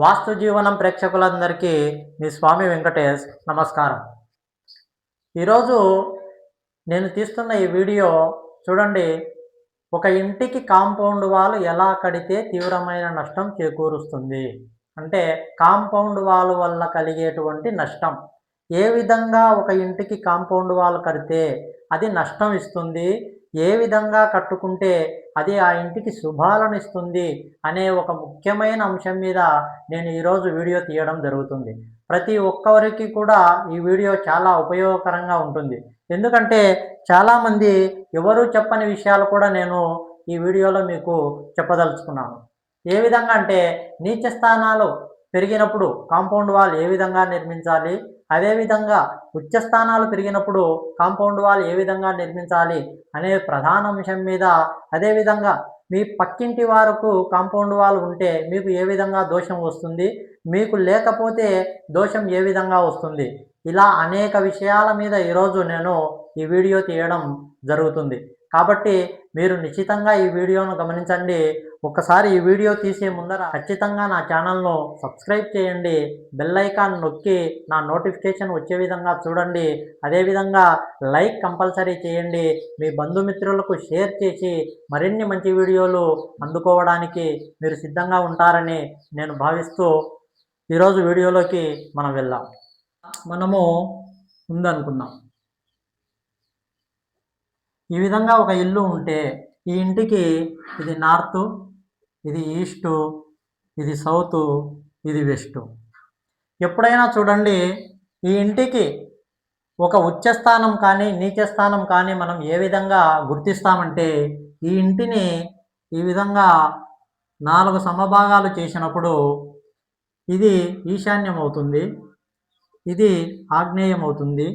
వాస్తు జీవనం ప్రేక్షకులందరికీ మీ స్వామి వెంకటేష్ నమస్కారం. ఈరోజు నేను తీస్తున్న ఈ వీడియో చూడండి ఒక ఇంటికి కాంపౌండ్ వాల్ ఎలా కడితే తీవ్రమైన నష్టం చేకూరుస్తుంది? అంటే కాంపౌండ్ వాల్ వల్ల కలిగేటువంటి నష్టం. ఏ విధంగా ఒక ఇంటికి కాంపౌండ్ వాల్ కడితే అది నష్టం ఇస్తుంది? ఏ విధంగా కట్టుకుంటే అది ఆ ఇంటికి శుభాలను ఇస్తుంది అనే ఒక ముఖ్యమైన అంశం మీద నేను ఈరోజు వీడియో తీయడం జరుగుతుంది. ప్రతి ఒక్కరికి కూడా ఈ వీడియో చాలా ఉపయోగకరంగా ఉంటుంది. ఎందుకంటే చాలామంది ఎవరు చెప్పని విషయాలు కూడా నేను ఈ వీడియోలో మీకు చెప్పదలుచుకున్నాను. ఏ విధంగా అంటే నీచ స్థానాలు పెరిగినప్పుడు కాంపౌండ్ వాల్ ఏ విధంగా నిర్మించాలి? అదేవిధంగా ఉచ్చ స్థానాలు పెరిగినప్పుడు కాంపౌండ్ వాల్ ఏ విధంగా నిర్మించాలి అనే ప్రధాన అంశం మీద అదేవిధంగా మీ పక్కింటి వారకు కాంపౌండ్ వాల్ ఉంటే మీకు ఏ విధంగా దోషం వస్తుంది? మీకు లేకపోతే దోషం ఏ విధంగా వస్తుంది? ఇలా అనేక విషయాల మీద ఈరోజు నేను ఈ వీడియో తీయడం జరుగుతుంది. కాబట్టి మీరు నిశ్చితంగా ఈ వీడియోను గమనించండి. ఒకసారి ఈ వీడియో తీసే ముందర ఖచ్చితంగా నా ఛానల్ను సబ్స్క్రైబ్ చేయండి. బెల్ ఐకాన్ నొక్కి నా నోటిఫికేషన్ వచ్చే విధంగా చూడండి. అదేవిధంగా లైక్ కంపల్సరీ చేయండి. మీ బంధుమిత్రులకు షేర్ చేసి మరిన్ని మంచి వీడియోలు అందుకోవడానికి మీరు సిద్ధంగా ఉంటారని నేను భావిస్తూ ఈరోజు వీడియోలోకి మనం వెళ్దాం. మనము ఉందనుకున్నాం ఈ విధంగా ఒక ఇల్లు ఉంటే ఈ ఇంటికి ఇది నార్త్ ఇది ఈస్టు ఇది సౌత్ ఇది వెస్ట్. ఎప్పుడైనా చూడండి ఈ ఇంటికి ఒక ఉచ్చస్థానం కానీ నీచస్థానం కానీ మనం ఏ విధంగా గుర్తిస్తామంటే ఈ ఇంటిని ఈ విధంగా నాలుగు సమభాగాలు చేసినప్పుడు ఇది ఈశాన్యం అవుతుంది ఇది ఆగ్నేయం అవుతుంది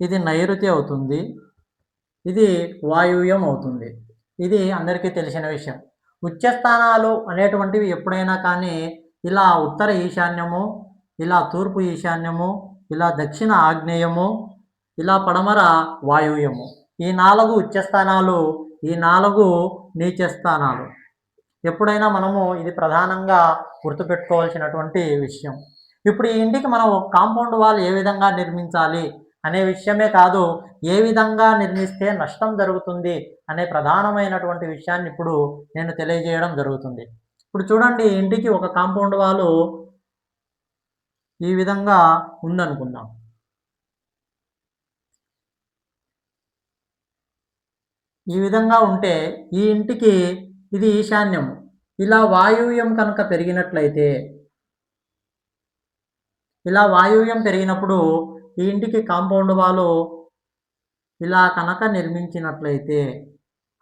ఇది నైరుతి అవుతుంది ఇది వాయువ్యం అవుతుంది. ఇది అందరికీ తెలిసిన విషయం. ఉచ్చస్థానాలు అనేటువంటివి ఎప్పుడైనా కానీ ఇలా ఉత్తర ఈశాన్యము ఇలా తూర్పు ఈశాన్యము ఇలా దక్షిణ ఆగ్నేయము ఇలా పడమర వాయువ్యము. ఈ నాలుగు ఉచ్చస్థానాలు ఈ నాలుగు నీచస్థానాలు. ఎప్పుడైనా మనము ఇది ప్రధానంగా గుర్తుపెట్టుకోవాల్సినటువంటి విషయం. ఇప్పుడు ఈ ఇంటికి మనం కాంపౌండ్ వాల్ ఏ విధంగా నిర్మించాలి? అనే విషయమే కాదు ఏ విధంగా నిర్మిస్తే నష్టం జరుగుతుంది అనే ప్రధానమైనటువంటి విషయాన్ని ఇప్పుడు నేను తెలియజేయడం జరుగుతుంది. ఇప్పుడు చూడండి ఇంటికి ఒక కాంపౌండ్ వాళ్ళు ఈ విధంగా ఉందనుకుందాం. ఈ విధంగా ఉంటే ఈ ఇంటికి ఇది ఈశాన్యం. ఇలా వాయువ్యం కనుక పెరిగినట్లయితే ఇలా వాయువ్యం పెరిగినప్పుడు ఈ ఇంటికి కాంపౌండ్ వాలు ఇలా కనుక నిర్మించినట్లయితే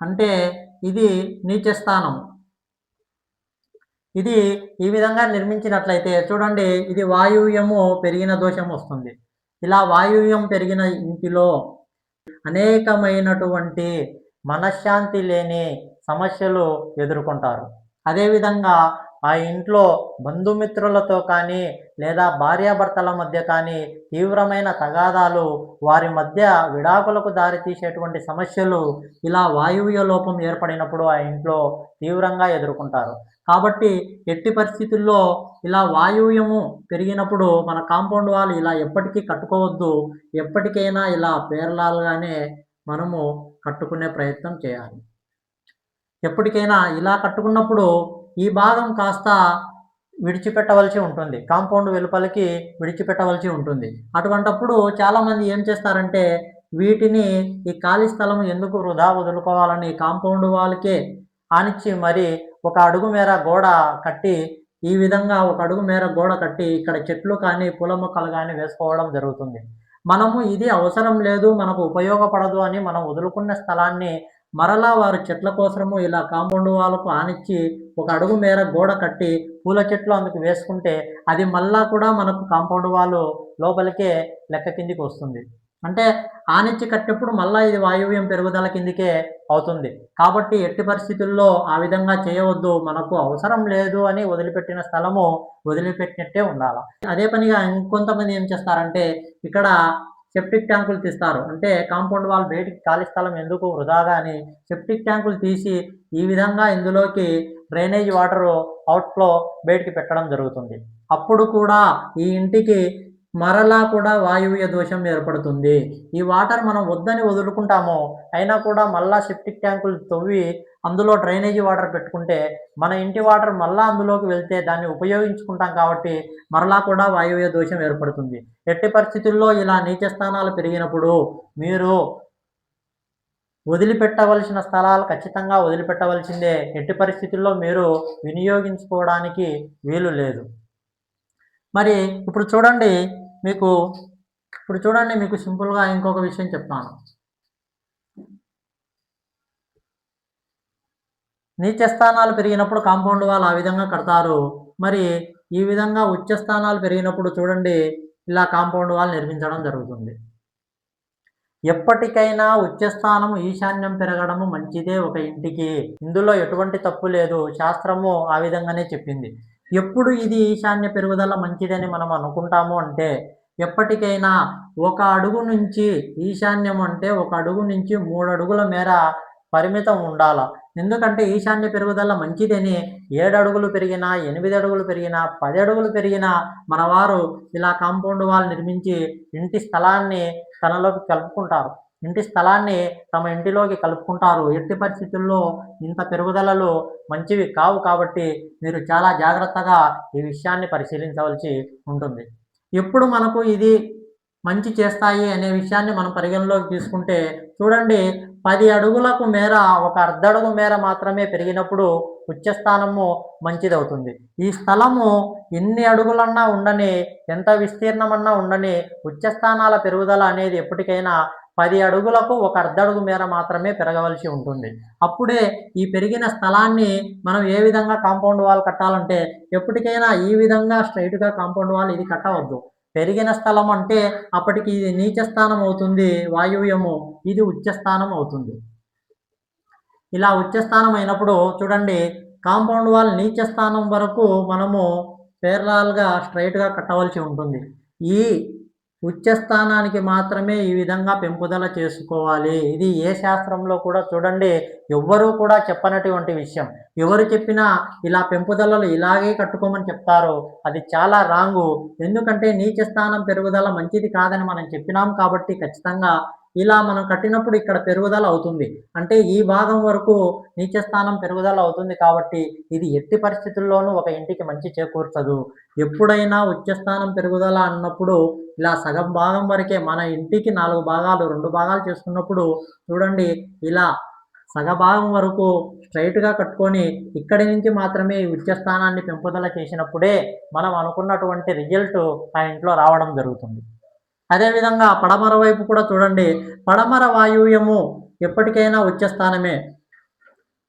అంటే ఇది నీచ స్థానం. ఇది ఈ విధంగా నిర్మించినట్లయితే చూడండి ఇది వాయువ్యము పెరిగిన దోషం వస్తుంది. ఇలా వాయువ్యం పెరిగిన ఇంటిలో అనేకమైనటువంటి మనశ్శాంతి లేని సమస్యలు ఎదుర్కొంటారు. అదేవిధంగా ఆ ఇంట్లో బంధుమిత్రులతో కానీ లేదా భార్యాభర్తల మధ్య కానీ తీవ్రమైన తగాదాలు వారి మధ్య విడాకులకు దారితీసేటువంటి సమస్యలు ఇలా వాయువ్య లోపం ఏర్పడినప్పుడు ఆ ఇంట్లో తీవ్రంగా ఎదుర్కొంటారు. కాబట్టి ఎట్టి పరిస్థితుల్లో ఇలా వాయువ్యము పెరిగినప్పుడు మన కాంపౌండ్ వాళ్ళు ఇలా ఎప్పటికీ కట్టుకోవద్దు. ఎప్పటికైనా ఇలా పేర్లాలుగానే మనము కట్టుకునే ప్రయత్నం చేయాలి. ఎప్పటికైనా ఇలా కట్టుకున్నప్పుడు ఈ భాగం కాస్త విడిచిపెట్టవలసి ఉంటుంది. కాంపౌండ్ వెలుపలికి విడిచిపెట్టవలసి ఉంటుంది. అటువంటప్పుడు చాలామంది ఏం చేస్తారంటే వీటిని ఈ ఖాళీ స్థలం ఎందుకు వృధా వదులుకోవాలని కాంపౌండ్ వాళ్ళకే ఆనిచ్చి మరి ఒక అడుగు మేర గోడ కట్టి ఈ విధంగా ఒక అడుగు మేర గోడ కట్టి ఇక్కడ చెట్లు కానీ పూల మొక్కలు కానీ వేసుకోవడం జరుగుతుంది. మనము ఇది అవసరం లేదు మనకు ఉపయోగపడదు అని మనం వదులుకున్న స్థలాన్ని మరలా వారు చెట్ల కోసము ఇలా కాంపౌండ్ వాళ్ళకు ఆనిచ్చి ఒక అడుగు మేర గోడ కట్టి పూల చెట్లు అందుకు వేసుకుంటే అది మళ్ళా కూడా మనకు కాంపౌండ్ వాళ్ళు లోపలికే లెక్క కిందికి వస్తుంది. అంటే ఆనిచ్చి కట్టినప్పుడు మళ్ళా ఇది వాయువ్యం పెరుగుదల కిందికే అవుతుంది. కాబట్టి ఎట్టి పరిస్థితుల్లో ఆ విధంగా చేయవద్దు మనకు అవసరం లేదు అని వదిలిపెట్టిన స్థలము వదిలిపెట్టినట్టే ఉండాలి. అదే పనిగా ఇంకొంతమంది ఏం చేస్తారంటే ఇక్కడ సెప్టిక్ ట్యాంకులు తీస్తారు. అంటే కాంపౌండ్ వాల్ బయటికి ఖాళీ స్థలం ఎందుకు వృధాగా అని సెప్టిక్ ట్యాంకులు తీసి ఈ విధంగా ఇందులోకి డ్రైనేజ్ వాటర్ అవుట్ఫ్లో బయటికి పెట్టడం జరుగుతుంది. అప్పుడు కూడా ఈ ఇంటికి మరలా కూడా వాయువ్య దోషం ఏర్పడుతుంది. ఈ వాటర్ మనం వద్దని వదులుకుంటాము అయినా కూడా మళ్ళా సెప్టిక్ ట్యాంకులు తవ్వి అందులో డ్రైనేజీ వాటర్ పెట్టుకుంటే మన ఇంటి వాటర్ మళ్ళా అందులోకి వెళ్తే దాన్ని ఉపయోగించుకుంటాం కాబట్టి మరలా కూడా వాయువ్య దోషం ఏర్పడుతుంది. ఎట్టి పరిస్థితుల్లో ఇలా నీచ స్థానాలు పెరిగినప్పుడు మీరు వదిలిపెట్టవలసిన స్థలాలు ఖచ్చితంగా వదిలిపెట్టవలసిందే. ఎట్టి పరిస్థితుల్లో మీరు వినియోగించుకోవడానికి వీలు లేదు. మరి ఇప్పుడు చూడండి మీకు ఇప్పుడు చూడండి మీకు సింపుల్గా ఇంకొక విషయం చెప్తాను. నీచ స్థానాలు పెరిగినప్పుడు కాంపౌండ్ వాళ్ళు ఆ విధంగా కడతారు. మరి ఈ విధంగా ఉచ్చ స్థానాలు పెరిగినప్పుడు చూడండి ఇలా కాంపౌండ్ వాల్ నిర్మించడం జరుగుతుంది. ఎప్పటికైనా ఉచ్చస్థానం ఈశాన్యం పెరగడము మంచిదే ఒక ఇంటికి. ఇందులో ఎటువంటి తప్పు లేదు. శాస్త్రము ఆ విధంగానే చెప్పింది. ఎప్పుడు ఇది ఈశాన్య పెరుగుదల మంచిదని మనం అనుకుంటాము అంటే ఎప్పటికైనా ఒక అడుగు నుంచి ఈశాన్యం అంటే ఒక అడుగు నుంచి మూడు అడుగుల మేర పరిమితం ఉండాల. ఎందుకంటే ఈశాన్య పెరుగుదల మంచిదని ఏడు అడుగులు పెరిగినా ఎనిమిది అడుగులు పెరిగినా పది అడుగులు పెరిగినా మన వారు ఇలా కాంపౌండ్ వాల్ నిర్మించి ఇంటి స్థలాన్ని తనలోకి కలుపుకుంటారు. ఇంటి స్థలాన్ని తమ ఇంటిలోకి కలుపుకుంటారు. ఎట్టి పరిస్థితుల్లో ఇంత పెరుగుదలలు మంచివి కావు కాబట్టి మీరు చాలా జాగ్రత్తగా ఈ విషయాన్ని పరిశీలించవలసి ఉంటుంది. ఎప్పుడు మనకు ఇది మంచి చేస్తాయి అనే విషయాన్ని మనం పరిగణలోకి తీసుకుంటే చూడండి పది అడుగులకు మేర ఒక అర్ధడుగు మేర మాత్రమే పెరిగినప్పుడు ఉచ్చస్థానము మంచిదవుతుంది. ఈ స్థలము ఎన్ని అడుగులన్నా ఉండని ఎంత విస్తీర్ణమన్నా ఉండని ఉచ్చస్థానాల పెరుగుదల అనేది ఎప్పటికైనా పది అడుగులకు ఒక అర్ధడుగు మేర మాత్రమే పెరగవలసి ఉంటుంది. అప్పుడే ఈ పెరిగిన స్థలాన్ని మనం ఏ విధంగా కాంపౌండ్ వాల్ కట్టాలంటే ఎప్పటికైనా ఈ విధంగా స్ట్రైట్గా కాంపౌండ్ వాల్ ఇది కట్టవద్దు. పెరిగిన స్థలం అంటే అప్పటికి ఇది నీచ స్థానం అవుతుంది వాయువ్యము ఇది ఉచ్చస్థానం అవుతుంది. ఇలా ఉచ్చస్థానం అయినప్పుడు చూడండి కాంపౌండ్ వాల్ నీచ స్థానం వరకు మనము పేర్లాల్గా స్ట్రైట్గా కట్టవలసి ఉంటుంది. ఈ ఉచ్చస్థానానికి మాత్రమే ఈ విధంగా పెంపుదల చేసుకోవాలి. ఇది ఏ శాస్త్రంలో కూడా చూడండి ఎవ్వరూ కూడా చెప్పనటువంటి విషయం. ఎవరు చెప్పినా ఇలా పెంపుదలలు ఇలాగే కట్టుకోమని చెప్తారు. అది చాలా రాంగు. ఎందుకంటే నీచ స్థానం పెరుగుదల మంచిది కాదని మనం చెప్పినాం కాబట్టి ఖచ్చితంగా ఇలా మనం కట్టినప్పుడు ఇక్కడ పెరుగుదల అవుతుంది. అంటే ఈ భాగం వరకు నీచ స్థానం పెరుగుదల అవుతుంది కాబట్టి ఇది ఎట్టి పరిస్థితుల్లోనూ ఒక ఇంటికి మంచి చేకూర్చదు. ఎప్పుడైనా ఉచ్చస్థానం పెరుగుదల అన్నప్పుడు ఇలా సగం భాగం వరకే మన ఇంటికి నాలుగు భాగాలు రెండు భాగాలు చేసుకున్నప్పుడు చూడండి ఇలా సగభాగం వరకు స్ట్రైట్గా కట్టుకొని ఇక్కడి నుంచి మాత్రమే ఈ ఉచ్చస్థానాన్ని పెంపుదల చేసినప్పుడే మనం అనుకున్నటువంటి రిజల్ట్ ఆ ఇంట్లో రావడం జరుగుతుంది. అదేవిధంగా పడమర వైపు కూడా చూడండి. పడమర వాయువ్యము ఎప్పటికైనా ఉచ్చస్థానమే.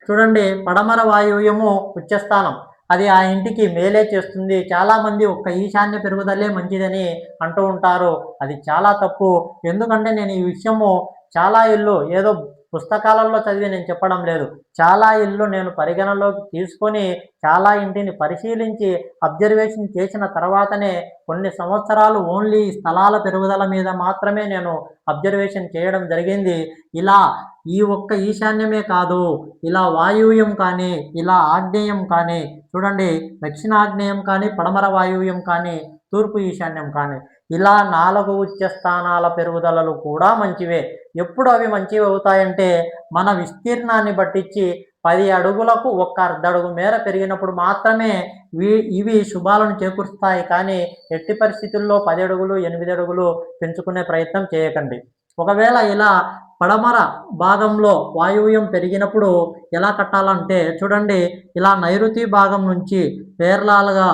చూడండి పడమర వాయువ్యము ఉచ్చస్థానం. అది ఆ ఇంటికి మేలే చేస్తుంది. చాలామంది ఒక్క ఈశాన్య పెరుగుదలే మంచిదని అంటూ ఉంటారు. అది చాలా తప్పు. ఎందుకంటే నేను ఈ విషయము చాలా ఇల్లు ఏదో పుస్తకాలలో చదివి నేను చెప్పడం లేదు. చాలా ఇల్లు నేను పరిగణలోకి తీసుకొని చాలా ఇంటిని పరిశీలించి అబ్జర్వేషన్ చేసిన తర్వాతనే కొన్ని సంవత్సరాలు ఓన్లీ స్థలాల పెరుగుదల మీద మాత్రమే నేను అబ్జర్వేషన్ చేయడం జరిగింది. ఇలా ఈ ఒక్క ఈశాన్యమే కాదు ఇలా వాయువ్యం కానీ ఇలా ఆగ్నేయం కానీ చూడండి దక్షిణాగ్నేయం కానీ పడమర వాయువ్యం కానీ తూర్పు ఈశాన్యం కానీ ఇలా నాలుగు ఉచ్చ స్థానాల పెరుగుదలలు కూడా మంచివే. ఎప్పుడు అవి మంచివి అవుతాయంటే మన విస్తీర్ణాన్ని బట్టించి పది అడుగులకు ఒక్క అర్ధడుగు మేర పెరిగినప్పుడు మాత్రమే వీ ఇవి శుభాలను చేకూరుస్తాయి. కానీ ఎట్టి పరిస్థితుల్లో పది అడుగులు ఎనిమిది అడుగులు పెంచుకునే ప్రయత్నం చేయకండి. ఒకవేళ ఇలా పడమర భాగంలో వాయువ్యం పెరిగినప్పుడు ఎలా కట్టాలంటే చూడండి ఇలా నైరుతి భాగం నుంచి పేర్లాలుగా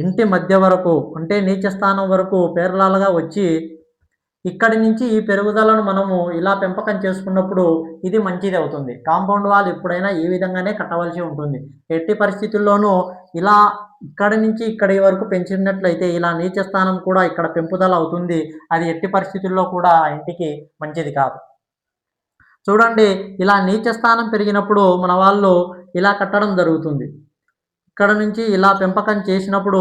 ఇంటి మధ్య వరకు అంటే నీచ స్థానం వరకు పేర్లాలుగా వచ్చి ఇక్కడి నుంచి ఈ పెరుగుదలను మనము ఇలా పెంపకం చేసుకున్నప్పుడు ఇది మంచిది అవుతుంది. కాంపౌండ్ వాల్ ఎప్పుడైనా ఈ విధంగానే కట్టవలసి ఉంటుంది. ఎట్టి పరిస్థితుల్లోనూ ఇలా ఇక్కడి నుంచి ఇక్కడి వరకు పెంచినట్లయితే ఇలా నీచ స్థానం కూడా ఇక్కడ పెంపుదల అవుతుంది. అది ఎట్టి పరిస్థితుల్లో కూడా ఇంటికి మంచిది కాదు. చూడండి ఇలా నీచ స్థానం పెరిగినప్పుడు మన వాళ్ళు ఇలా కట్టడం జరుగుతుంది. ఇక్కడ నుంచి ఇలా పెంపకం చేసినప్పుడు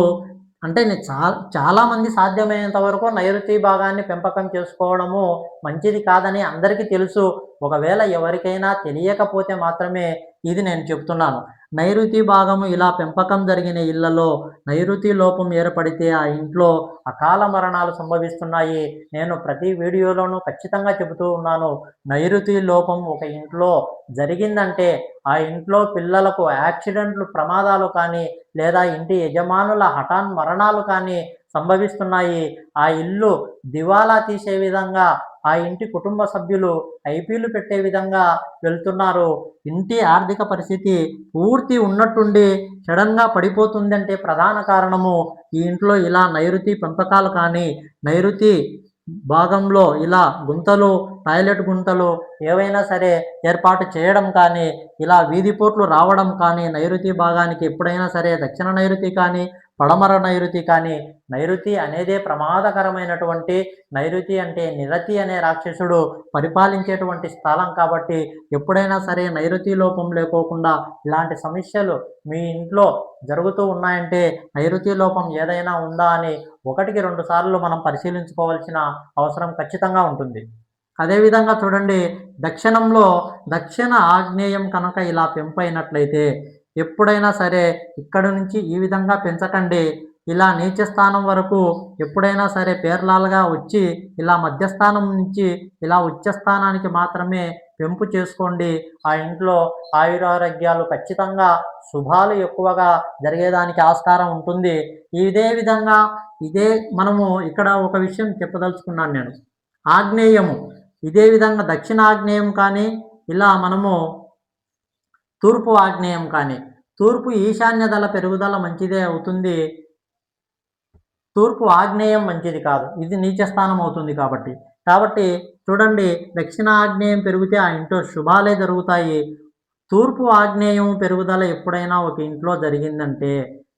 అంటే నేను చాలా చాలామంది సాధ్యమైనంత వరకు నైరుతి భాగాన్ని పెంపకం చేసుకోవడము మంచిది కాదని అందరికీ తెలుసు. ఒకవేళ ఎవరికైనా తెలియకపోతే మాత్రమే ఇది నేను చెప్తున్నాను. నైరుతి భాగము ఇలా పెంపకం జరిగిన ఇళ్ళలో నైరుతి లోపం ఏర్పడితే ఆ ఇంట్లో అకాల మరణాలు సంభవిస్తున్నాయి. నేను ప్రతి వీడియోలోనూ ఖచ్చితంగా చెబుతూ ఉన్నాను. నైరుతి లోపం ఒక ఇంట్లో జరిగిందంటే ఆ ఇంట్లో పిల్లలకు యాక్సిడెంట్లు ప్రమాదాలు కానీ లేదా ఇంటి యజమానుల హఠాన్ మరణాలు కానీ సంభవిస్తున్నాయి. ఆ ఇల్లు దివాలా తీసే విధంగా ఆ ఇంటి కుటుంబ సభ్యులు ఐపీలు పెట్టే విధంగా వెళ్తున్నారు. ఇంటి ఆర్థిక పరిస్థితి పూర్తి ఉన్నట్టుండి సడన్గా పడిపోతుందంటే ప్రధాన కారణము ఈ ఇంట్లో ఇలా నైరుతి పెంపకాలు కానీ నైరుతి భాగంలో ఇలా గుంతలు టాయిలెట్ గుంతలు ఏవైనా సరే ఏర్పాటు చేయడం కానీ ఇలా వీధిపోట్లు రావడం కానీ నైరుతి భాగానికి ఎప్పుడైనా సరే దక్షిణ నైరుతి కానీ పడమర నైరుతి కానీ నైరుతి అనేదే ప్రమాదకరమైనటువంటి నైరుతి అంటే నిరతి అనే రాక్షసుడు పరిపాలించేటువంటి స్థలం కాబట్టి ఎప్పుడైనా సరే నైరుతి లోపం లేకోకుండా ఇలాంటి సమస్యలు మీ ఇంట్లో జరుగుతూ ఉన్నాయంటే నైరుతి లోపం ఏదైనా ఉందా అని ఒకటికి రెండు సార్లు మనం పరిశీలించుకోవాల్సిన అవసరం ఖచ్చితంగా ఉంటుంది. అదేవిధంగా చూడండి దక్షిణంలో దక్షిణ ఆగ్నేయం కనుక ఇలా పెంపైనట్లయితే ఎప్పుడైనా సరే ఇక్కడ నుంచి ఈ విధంగా పెంచకండి. ఇలా నీచ స్థానం వరకు ఎప్పుడైనా సరే పేర్లాలుగా వచ్చి ఇలా మధ్యస్థానం నుంచి ఇలా ఉచ్చ స్థానానికి మాత్రమే పెంపు చేసుకోండి. ఆ ఇంట్లో ఆయురారోగ్యాలు ఖచ్చితంగా శుభాలు ఎక్కువగా జరిగేదానికి ఆస్కారం ఉంటుంది. ఇదే విధంగా ఇదే మనము ఇక్కడ ఒక విషయం చెప్పదలుచుకున్నాను నేను. ఆగ్నేయము. ఇదే విధంగా దక్షిణ ఆగ్నేయం కానీ ఇలా మనము తూర్పు ఆగ్నేయం కానీ తూర్పు ఈశాన్య దళ పెరుగుదల మంచిదే అవుతుంది. తూర్పు ఆగ్నేయం మంచిది కాదు. ఇది నీచ స్థానం అవుతుంది కాబట్టి. కాబట్టి చూడండి దక్షిణ ఆగ్నేయం పెరిగితే ఆ ఇంట్లో శుభాలే జరుగుతాయి. తూర్పు ఆగ్నేయం పెరుగుదల ఎప్పుడైనా ఒక ఇంట్లో జరిగిందంటే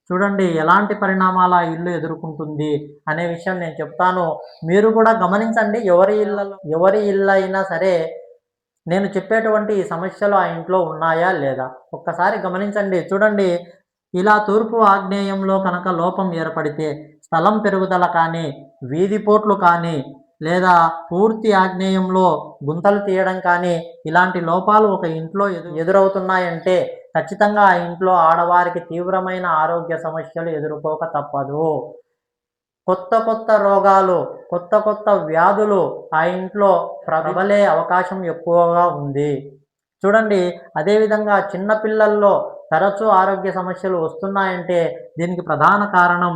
చూడండి ఎలాంటి పరిణామాలు ఆ ఇల్లు ఎదుర్కొంటుంది అనే విషయం నేను చెప్తాను. మీరు కూడా గమనించండి ఎవరి ఇళ్ళలో ఎవరి ఇల్లు అయినా సరే నేను చెప్పేటువంటి ఈ సమస్యలు ఆ ఇంట్లో ఉన్నాయా లేదా? ఒక్కసారి గమనించండి. చూడండి. ఇలా తూర్పు ఆగ్నేయంలో కనుక లోపం ఏర్పడితే స్థలం పెరుగుదల కానీ వీధిపోట్లు కానీ లేదా పూర్తి ఆగ్నేయంలో గుంతలు తీయడం కానీ ఇలాంటి లోపాలు ఒక ఇంట్లో ఎదు ఎదురవుతున్నాయంటే ఖచ్చితంగా ఆ ఇంట్లో ఆడవారికి తీవ్రమైన ఆరోగ్య సమస్యలు ఎదుర్కోక తప్పదు. కొత్త కొత్త రోగాలు కొత్త కొత్త వ్యాధులు ఆ ఇంట్లో ప్రబలే అవకాశం ఎక్కువగా ఉంది. చూడండి అదేవిధంగా చిన్నపిల్లల్లో తరచూ ఆరోగ్య సమస్యలు వస్తున్నాయంటే దీనికి ప్రధాన కారణం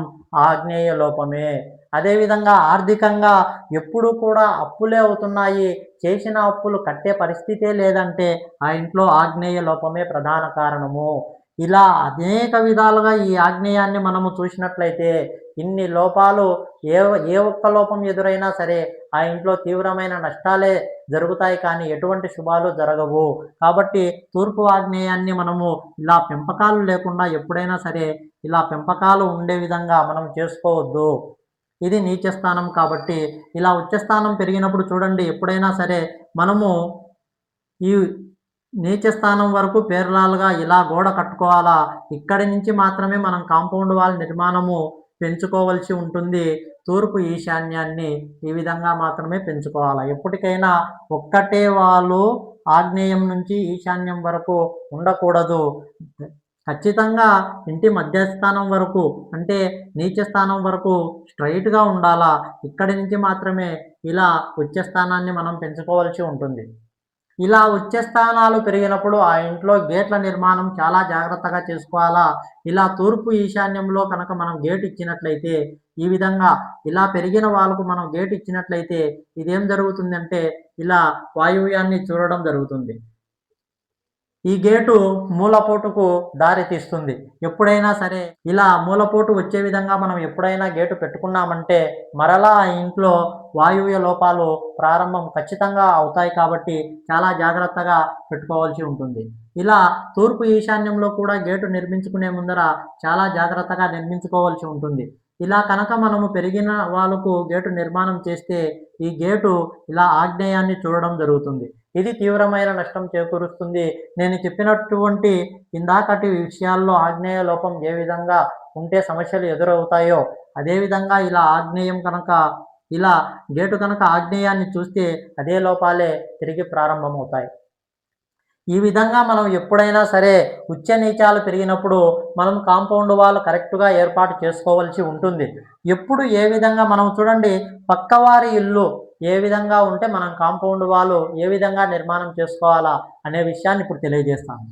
ఆగ్నేయ లోపమే. అదేవిధంగా ఆర్థికంగా ఎప్పుడూ కూడా అప్పులే అవుతున్నాయి. చేసిన అప్పులు కట్టే పరిస్థితే లేదంటే ఆ ఇంట్లో ఆగ్నేయ లోపమే ప్రధాన కారణము. ఇలా అనేక విధాలుగా ఈ ఆగ్నేయాన్ని మనము చూసినట్లయితే ఇన్ని లోపాలు ఏ ఏ ఒక్క లోపం ఎదురైనా సరే ఆ ఇంట్లో తీవ్రమైన నష్టాలే జరుగుతాయి కానీ ఎటువంటి శుభాలు జరగవు. కాబట్టి తూర్పు ఆగ్నేయాన్ని మనము ఇలా పెంపకాలు లేకుండా ఎప్పుడైనా సరే ఇలా పెంపకాలు ఉండే విధంగా మనం చేసుకోవద్దు. ఇది నీచ స్థానం కాబట్టి ఇలా ఉచ్చస్థానం పెరిగినప్పుడు చూడండి ఎప్పుడైనా సరే మనము ఈ నీచ స్థానం వరకు పేర్లాలుగా ఇలా గోడ కట్టుకోవాలా? ఇక్కడి నుంచి మాత్రమే మనం కాంపౌండ్ వాల్ నిర్మాణము పెంచుకోవలసి ఉంటుంది. తూర్పు ఈశాన్యాన్ని ఈ విధంగా మాత్రమే పెంచుకోవాలా? ఎప్పటికైనా ఒక్కటే వాళ్ళు ఆగ్నేయం నుంచి ఈశాన్యం వరకు ఉండకూడదు. ఖచ్చితంగా ఇంటి మధ్యస్థానం వరకు అంటే నీచ స్థానం వరకు స్ట్రైట్గా ఉండాలా? ఇక్కడి నుంచి మాత్రమే ఇలా ఉచ్చ స్థానాన్ని మనం పెంచుకోవాల్సి ఉంటుంది. ఇలా వచ్చే స్థానాలు పెరిగినప్పుడు ఆ ఇంట్లో గేట్ల నిర్మాణం చాలా జాగ్రత్తగా చేసుకోవాలా? ఇలా తూర్పు ఈశాన్యంలో కనుక మనం గేట్ ఇచ్చినట్లయితే ఈ విధంగా ఇలా పెరిగిన వాళ్ళకు మనం గేట్ ఇచ్చినట్లయితే ఇదేం జరుగుతుందంటే ఇలా వాయువ్యాన్ని చూడడం జరుగుతుంది. ఈ గేటు మూలపోటుకు దారి తీస్తుంది. ఎప్పుడైనా సరే ఇలా మూలపోటు వచ్చే విధంగా మనం ఎప్పుడైనా గేటు పెట్టుకున్నామంటే మరలా ఇంట్లో వాయువ్య లోపాలు ప్రారంభం ఖచ్చితంగా అవుతాయి కాబట్టి చాలా జాగ్రత్తగా పెట్టుకోవాల్సి ఉంటుంది. ఇలా తూర్పు ఈశాన్యంలో కూడా గేటు నిర్మించుకునే ముందర చాలా జాగ్రత్తగా నిర్మించుకోవాల్సి ఉంటుంది. ఇలా కనుక మనము పెరిగిన వాళ్ళకు గేటు నిర్మాణం చేస్తే ఈ గేటు ఇలా ఆగ్నేయాన్ని చూడడం జరుగుతుంది. ఇది తీవ్రమైన నష్టం చేకూరుస్తుంది? నేను చెప్పినటువంటి ఇందాకటి విషయాల్లో ఆగ్నేయ లోపం ఏ విధంగా ఉంటే సమస్యలు ఎదురవుతాయో అదేవిధంగా ఇలా ఆగ్నేయం కనుక ఇలా గేటు కనుక ఆగ్నేయాన్ని చూస్తే అదే లోపాలే తిరిగి ప్రారంభమవుతాయి. ఈ విధంగా మనం ఎప్పుడైనా సరే ఉచ్చ నీచాలు పెరిగినప్పుడు మనం కాంపౌండ్ వాల్ కరెక్ట్గా ఏర్పాటు చేసుకోవాల్సి ఉంటుంది. ఎప్పుడు ఏ విధంగా మనం చూడండి పక్కవారి ఇల్లు ఏ విధంగా ఉంటే మనం కాంపౌండ్ వాళ్ళు ఏ విధంగా నిర్మాణం చేసుకోవాలా అనే విషయాన్ని ఇప్పుడు తెలియజేస్తాను.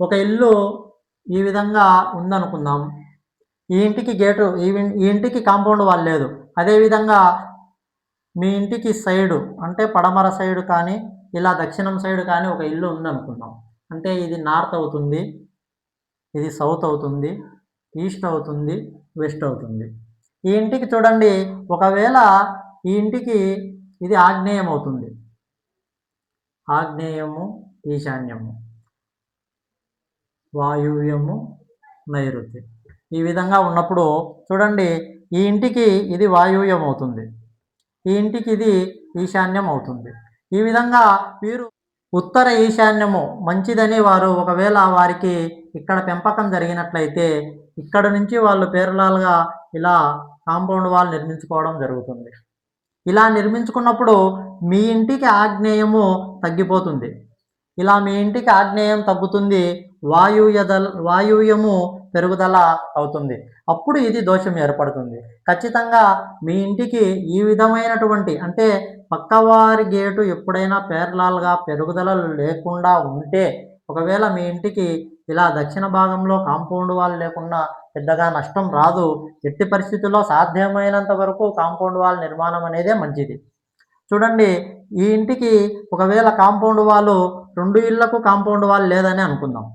ఒక ఇల్లు ఈ విధంగా ఉందనుకుందాం. ఈ ఇంటికి గేటు ఈ ఈ ఇంటికి కాంపౌండ్ వాల్ లేదు. అదేవిధంగా మీ ఇంటికి సైడు అంటే పడమర సైడు కానీ ఇలా దక్షిణం సైడు కానీ ఒక ఇల్లు ఉందనుకుందాం. అంటే ఇది నార్త్ అవుతుంది ఇది సౌత్ అవుతుంది ఈస్ట్ అవుతుంది వెస్ట్ అవుతుంది. ఈ ఇంటికి చూడండి ఒకవేళ ఈ ఇంటికి ఇది ఆగ్నేయం అవుతుంది. ఆగ్నేయము ఈశాన్యము. వాయువ్యము నైరుతి. ఈ విధంగా ఉన్నప్పుడు చూడండి ఈ ఇంటికి ఇది వాయువ్యం అవుతుంది ఈ ఇంటికి ఇది ఈశాన్యం అవుతుంది ఈ విధంగా వీరు ఉత్తర ఈశాన్యము మంచిదని వారు ఒకవేళ వారికి ఇక్కడ పెంపకం జరిగినట్లయితే ఇక్కడ నుంచి వాళ్ళు పేరులాలుగా ఇలా కాంపౌండ్ వాల్ నిర్మించుకోవడం జరుగుతుంది. ఇలా నిర్మించుకున్నప్పుడు మీ ఇంటికి ఆగ్నేయము తగ్గిపోతుంది. ఇలా మీ ఇంటికి ఆగ్నేయం తగ్గుతుంది వాయుయద వాయుయము పెరుగుదల అవుతుంది. అప్పుడు ఇది దోషం ఏర్పడుతుంది. ఖచ్చితంగా మీ ఇంటికి ఈ విధమైనటువంటి అంటే పక్కవారి గేటు ఎప్పుడైనా పేర్లాల్గా పెరుగుదల లేకుండా ఉంటే ఒకవేళ మీ ఇంటికి ఇలా దక్షిణ భాగంలో కాంపౌండ్ వాల్ లేకుండా పెద్దగా నష్టం రాదు ఎట్టి పరిస్థితుల్లో సాధ్యమైనంత వరకు కాంపౌండ్ వాల్ నిర్మాణం అనేదే మంచిది. చూడండి ఈ ఇంటికి ఒకవేళ కాంపౌండ్ వాళ్ళు రెండు ఇళ్ళకు కాంపౌండ్ వాల్ లేదని అనుకుందాం.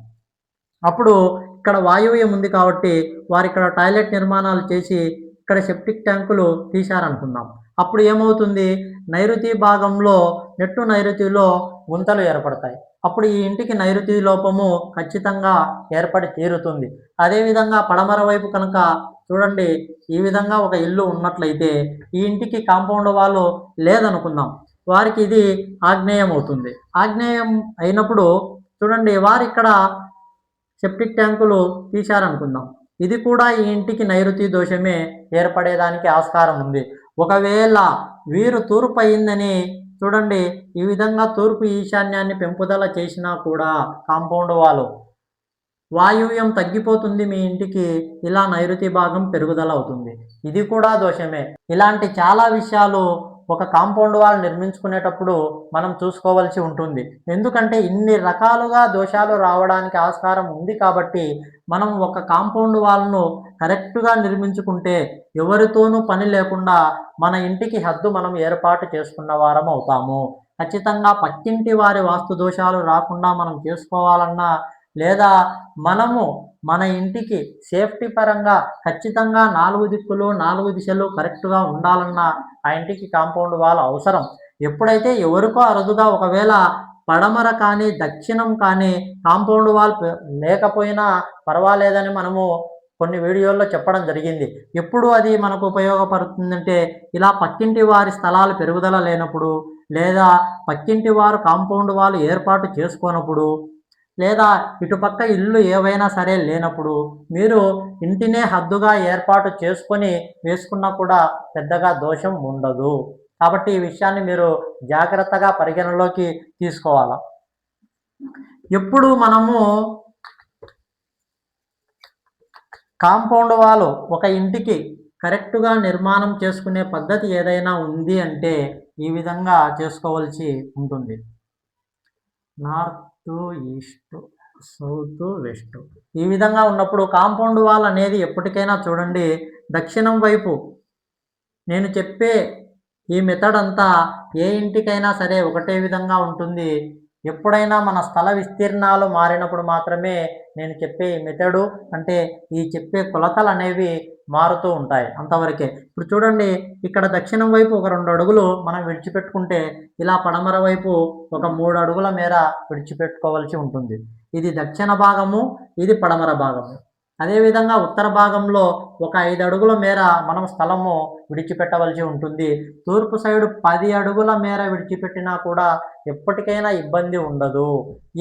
అప్పుడు ఇక్కడ వాయువ్యం ఉంది కాబట్టి వారు ఇక్కడ టాయిలెట్ నిర్మాణాలు చేసి ఇక్కడ సెప్టిక్ ట్యాంకులు తీశారనుకుందాం. అప్పుడు ఏమవుతుంది? నైరుతి భాగంలో నెట్టు నైరుతిలో గుంతలు ఏర్పడతాయి. అప్పుడు ఈ ఇంటికి నైరుతి లోపము ఖచ్చితంగా ఏర్పడి తీరుతుంది. అదేవిధంగా పడమర వైపు కనుక చూడండి ఈ విధంగా ఒక ఇల్లు ఉన్నట్లయితే ఈ ఇంటికి కాంపౌండ్ వాళ్ళు లేదనుకుందాం. వారికి ఇది ఆగ్నేయం అవుతుంది ఆగ్నేయం అయినప్పుడు చూడండి వారు ఇక్కడ సెప్టిక్ ట్యాంకులు తీశారనుకుందాం. ఇది కూడా ఈ ఇంటికి నైరుతి దోషమే ఏర్పడేదానికి ఆస్కారం ఉంది. ఒకవేళ వీరు తూర్పు అయిందని చూడండి ఈ విధంగా తూర్పు ఈశాన్యాన్ని పెంపుదల చేసినా కూడా కాంపౌండ్ వాళ్ళు వాయువ్యం తగ్గిపోతుంది మీ ఇంటికి ఇలా నైరుతి భాగం పెరుగుదల అవుతుంది. ఇది కూడా దోషమే. ఇలాంటి చాలా విషయాలు ఒక కాంపౌండ్ వాల్ నిర్మించుకునేటప్పుడు మనం చూసుకోవాల్సి ఉంటుంది. ఎందుకంటే ఇన్ని రకాలుగా దోషాలు రావడానికి ఆస్కారం ఉంది కాబట్టి మనం ఒక కాంపౌండ్ వాల్ను కరెక్ట్గా నిర్మించుకుంటే ఎవరితోనూ పని లేకుండా మన ఇంటికి హద్దు మనం ఏర్పాటు చేసుకున్న వారం అవుతాము. ఖచ్చితంగా పక్కింటి వారి వాస్తు దోషాలు రాకుండా మనం చేసుకోవాలన్నా లేదా మనము మన ఇంటికి సేఫ్టీ పరంగా ఖచ్చితంగా నాలుగు దిక్కులు నాలుగు దిశలు కరెక్ట్గా ఉండాలన్నా ఆ ఇంటికి కాంపౌండ్ వాల్ అవసరం. ఎప్పుడైతే ఎవరికో అరుదుగా ఒకవేళ పడమర కానీ దక్షిణం కానీ కాంపౌండ్ వాల్ లేకపోయినా పర్వాలేదని మనము కొన్ని వీడియోల్లో చెప్పడం జరిగింది. ఎప్పుడు అది మనకు ఉపయోగపడుతుందంటే ఇలా పక్కింటి వారి స్థలాలు పెరుగుదల లేనప్పుడు లేదా పక్కింటి వారు కాంపౌండ్ వాళ్ళు ఏర్పాటు చేసుకోనప్పుడు లేదా ఇటుపక్క ఇల్లు ఏవైనా సరే లేనప్పుడు మీరు ఇంటినే హద్దుగా ఏర్పాటు చేసుకొని వేసుకున్నా కూడా పెద్దగా దోషం ఉండదు. కాబట్టి ఈ విషయాన్ని మీరు జాగ్రత్తగా పరిగణలోకి తీసుకోవాలి? ఎప్పుడు మనము కాంపౌండ్ వాల్ ఒక ఇంటికి కరెక్ట్గా నిర్మాణం చేసుకునే పద్ధతి ఏదైనా ఉంది అంటే ఈ విధంగా చేసుకోవాల్సి ఉంటుంది. North east south west. ఈ విధంగా ఉన్నప్పుడు కాంపౌండ్ వాల్ అనేది ఎప్పటికైనా చూడండి దక్షిణం వైపు నేను చెప్పే ఈ మెథడ్ అంతా ఏ ఇంటికైనా సరే ఒకటే విధంగా ఉంటుంది. ఎప్పుడైనా మన స్థల విస్తీర్ణాలు మారినప్పుడు మాత్రమే నేను చెప్పే మెథడు అంటే ఈ చెప్పే కొలతలు అనేవి మారుతూ ఉంటాయి అంతవరకే. ఇప్పుడు చూడండి ఇక్కడ దక్షిణం వైపు ఒక రెండు అడుగులు మనం విడిచిపెట్టుకుంటే ఇలా పడమర వైపు ఒక మూడు అడుగుల మేర విడిచిపెట్టుకోవాల్సి ఉంటుంది. ఇది దక్షిణ భాగము ఇది పడమర భాగము. అదేవిధంగా ఉత్తర భాగంలో ఒక ఐదు అడుగుల మేర మనం స్థలము విడిచిపెట్టవలసి ఉంటుంది. తూర్పు సైడు పది అడుగుల మేర విడిచిపెట్టినా కూడా ఎప్పటికైనా ఇబ్బంది ఉండదు.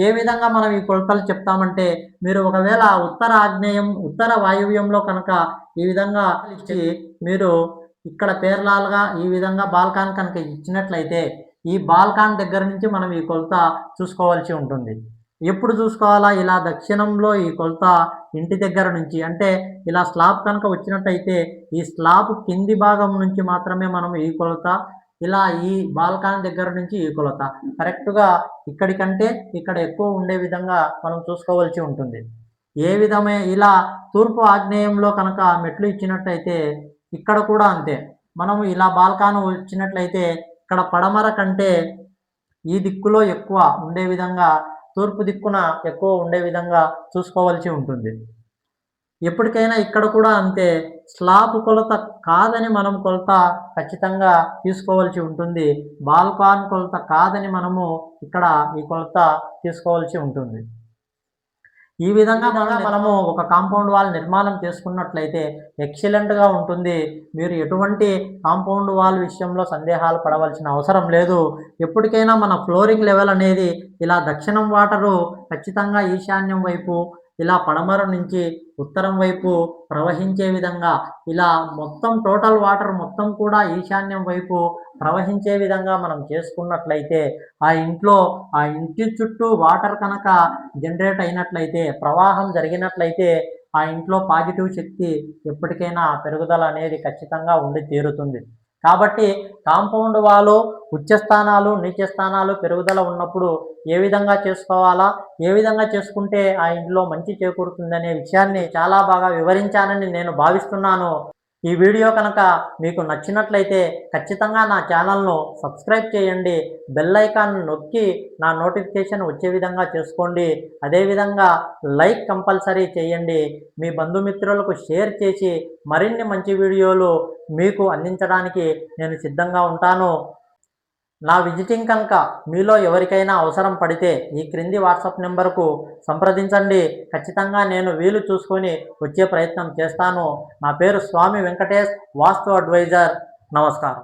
ఏ విధంగా మనం ఈ కొలతలు చెప్తామంటే మీరు ఒకవేళ ఉత్తర ఆగ్నేయం ఉత్తర వాయువ్యంలో కనుక ఈ విధంగా ఇచ్చి మీరు ఇక్కడ పేర్లాలుగా ఈ విధంగా బాల్కాన్ కనుక ఇచ్చినట్లయితే ఈ బాల్కాన్ దగ్గర నుంచి మనం ఈ కొలత చూసుకోవాల్సి ఉంటుంది. ఎప్పుడు చూసుకోవాలా? ఇలా దక్షిణంలో ఈ కొలత ఇంటి దగ్గర నుంచి అంటే ఇలా స్లాబ్ కనుక వచ్చినట్టయితే ఈ స్లాబ్ కింది భాగం నుంచి మాత్రమే మనం ఈ కొలత ఇలా ఈ బాల్కాన్ దగ్గర నుంచి ఈ కొలత. కరెక్ట్గా ఇక్కడికంటే ఇక్కడ ఎక్కువ ఉండే విధంగా మనం చూసుకోవాల్సి ఉంటుంది. ఏ విధమే ఇలా తూర్పు ఆగ్నేయంలో కనుక మెట్లు ఇచ్చినట్టయితే ఇక్కడ కూడా అంతే. మనం ఇలా బాల్కాను వచ్చినట్లయితే ఇక్కడ పడమర కంటే ఈ దిక్కులో ఎక్కువ ఉండే విధంగా తూర్పు దిక్కున ఎక్కువ ఉండే విధంగా చూసుకోవాల్సి ఉంటుంది. ఎప్పటికైనా ఇక్కడ కూడా అంతే. స్లాబ్ కొలత కాదని మనం కొలత ఖచ్చితంగా తీసుకోవాల్సి ఉంటుంది. బాల్కాన్ కొలత కాదని మనము ఇక్కడ ఈ కొలత తీసుకోవాల్సి ఉంటుంది. ఈ విధంగా మనం మనము ఒక కాంపౌండ్ వాల్ నిర్మాణం చేసుకున్నట్లయితే ఎక్సలెంట్గా ఉంటుంది. మీరు ఎటువంటి కాంపౌండ్ వాల్ విషయంలో సందేహాలు పడవలసిన అవసరం లేదు. ఎప్పటికైనా మన ఫ్లోరింగ్ లెవెల్ అనేది ఇలా దక్షిణం వాటరు ఖచ్చితంగా ఈశాన్యం వైపు ఇలా పడమర నుంచి ఉత్తరం వైపు ప్రవహించే విధంగా ఇలా మొత్తం టోటల్ వాటర్ మొత్తం కూడా ఈశాన్యం వైపు ప్రవహించే విధంగా మనం చేసుకున్నట్లయితే ఆ ఇంట్లో ఆ ఇంటి చుట్టూ వాటర్ కనుక జనరేట్ అయినట్లయితే ప్రవాహం జరిగినట్లయితే ఆ ఇంట్లో పాజిటివ్ శక్తి ఎప్పటికైనా పెరుగుదల అనేది ఖచ్చితంగా ఉండి తీరుతుంది. కాబట్టి కాంపౌండ్ వాలు ఉచ్చ స్థానాలు నీచ స్థానాలు పెరుగుదల ఉన్నప్పుడు ఏ విధంగా చేసుకోవాలా ఏ విధంగా చేసుకుంటే ఆ ఇంట్లో మంచి చేకూరుతుందనే విషయాన్ని చాలా బాగా వివరించానని నేను భావిస్తున్నాను. ఈ వీడియో కనుక మీకు నచ్చినట్లయితే ఖచ్చితంగా నా ఛానల్ను సబ్స్క్రైబ్ చేయండి. బెల్ ఐకాన్ నొక్కి నా నోటిఫికేషన్ వచ్చే విధంగా చేసుకోండి. అదేవిధంగా లైక్ కంపల్సరీ చేయండి. మీ బంధుమిత్రులకు షేర్ చేసి మరిన్ని మంచి వీడియోలు మీకు అందించడానికి నేను సిద్ధంగా ఉంటాను. నా విజిటింగ్ కనుక మీలో ఎవరికైనా అవసరం పడితే ఈ క్రింది వాట్సాప్ నెంబర్కు సంప్రదించండి. ఖచ్చితంగా నేను వీలు చూసుకొని వచ్చే ప్రయత్నం చేస్తాను. నా పేరు స్వామి వెంకటేష్ వాస్తు అడ్వైజర్. నమస్కారం.